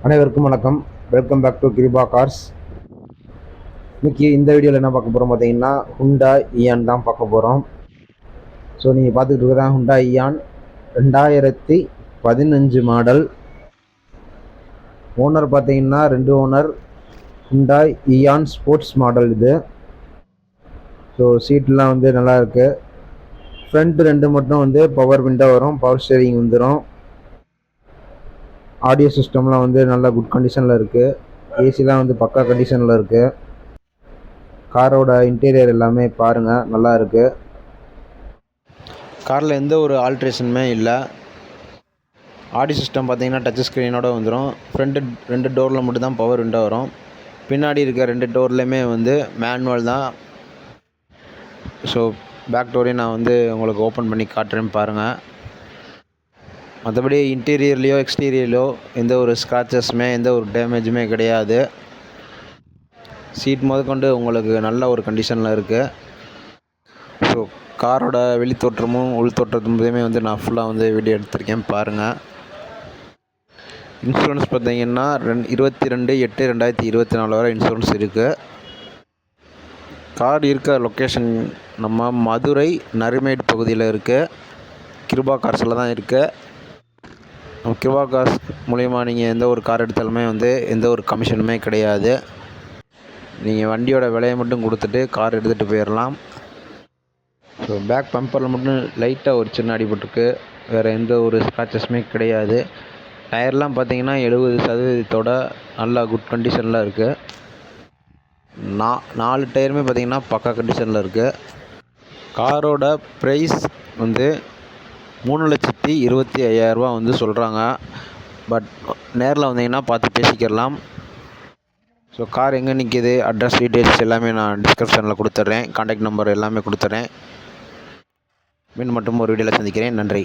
அனைவருக்கும் வணக்கம். Welcome back to Kripa cars இன்றைக்கி இந்த வீடியோவில் என்ன பார்க்க போகிறோம் பார்த்தீங்கன்னா ஹுண்டா இயான் தான் பார்க்க போகிறோம் ஸோ நீங்கள் பார்த்துக்கிட்டு இருக்கிறதா ஹுண்டா இயான் ரெண்டாயிரத்தி பதினஞ்சு மாடல் ஓனர் பார்த்தீங்கன்னா ரெண்டு owner Hyundai Eon sports model இது. ஸோ சீட்லாம் வந்து நல்லா இருக்குது ஃப்ரண்ட் ரெண்டு மட்டும் வந்து பவர் விண்டோ வரும் பவர் ஸ்டேரிங் வந்துடும் ஆடியோ சிஸ்டம்லாம் வந்து நல்ல குட் கண்டிஷனில் இருக்குது ஏசிலாம் வந்து பக்கா கண்டிஷனில் இருக்குது காரோட இன்டீரியர் எல்லாமே பாருங்கள் நல்லா இருக்குது காரில் எந்த ஒரு ஆல்ட்ரேஷனுமே இல்லை. ஆடியோ சிஸ்டம் பார்த்தீங்கன்னா டச் ஸ்க்ரீனோட வந்துடும் ஃப்ரண்ட்டு ரெண்டு டோரில் மட்டும் தான் பவர் விண்டோ வரும். பின்னாடி இருக்க ரெண்டு டோர்லேயுமே வந்து மேனுவல் தான். ஸோ பேக் டோரையும் நான் வந்து உங்களுக்கு ஓப்பன் பண்ணி காட்டுறேன் பாருங்கள் மற்றபடி இன்டீரியர்லேயோ எக்ஸ்டீரியர்லேயோ எந்த ஒரு ஸ்க்ராச்சஸுமே எந்த ஒரு டேமேஜுமே கிடையாது. சீட் முதற்கொண்டு உங்களுக்கு நல்ல ஒரு கண்டிஷனில் இருக்குது ஸோ காரோட வெளித்தோற்றமும் உள் தோற்றமுமே வந்து நான் ஃபுல்லாக வந்து வீடியோ எடுத்திருக்கேன். பாருங்கள் இன்சூரன்ஸ் பார்த்தீங்கன்னா ரெண் இருபத்தி ரெண்டு எட்டு ரெண்டாயிரத்தி இருபத்தி நாலு வரை இன்சூரன்ஸ் இருக்குது கார் இருக்க லொக்கேஷன் நம்ம மதுரை நறுமேடு பகுதியில் இருக்குது கிருபா கார்ஸில் தான் இருக்குது நம்ம காஸ் கார்ஸ் மூலிமா நீங்கள் எந்த ஒரு கார் எடுத்தாலுமே வந்து எந்த ஒரு கமிஷனுமே கிடையாது. நீங்கள் வண்டியோட விலையை மட்டும் கொடுத்துட்டு கார் எடுத்துகிட்டு போயிடலாம் ஸோ பேக் பம்பரில் மட்டும் லைட்டாக ஒரு சின்ன அடிபட்டுருக்கு. வேறு எந்த ஒரு ஸ்க்ராச்சஸுமே கிடையாது. டயர்லாம் பார்த்தீங்கன்னா எழுபது சதவீதத்தோட நல்லா குட் கண்டிஷனில் இருக்குது நா நாலு டயருமே பார்த்தீங்கன்னா பக்கா கண்டிஷனில் இருக்குது காரோட ப்ரைஸ் வந்து மூணு லட்சத்தி இருபத்தி ஐயாயிரரூபா வந்து சொல்கிறாங்க பட் நேரில் வந்தீங்கன்னா பார்த்து பேசிக்கிடலாம். ஸோ கார் எங்கே நிற்கிது அட்ரஸ் டீட்டெயில்ஸ் எல்லாமே நான் டிஸ்கிரிப்ஷனில் கொடுத்துட்றேன். காண்டாக்ட் நம்பர் எல்லாமே கொடுத்துட்றேன். மீன் மட்டும் ஒரு வீடியோவில் சந்திக்கிறேன். நன்றி.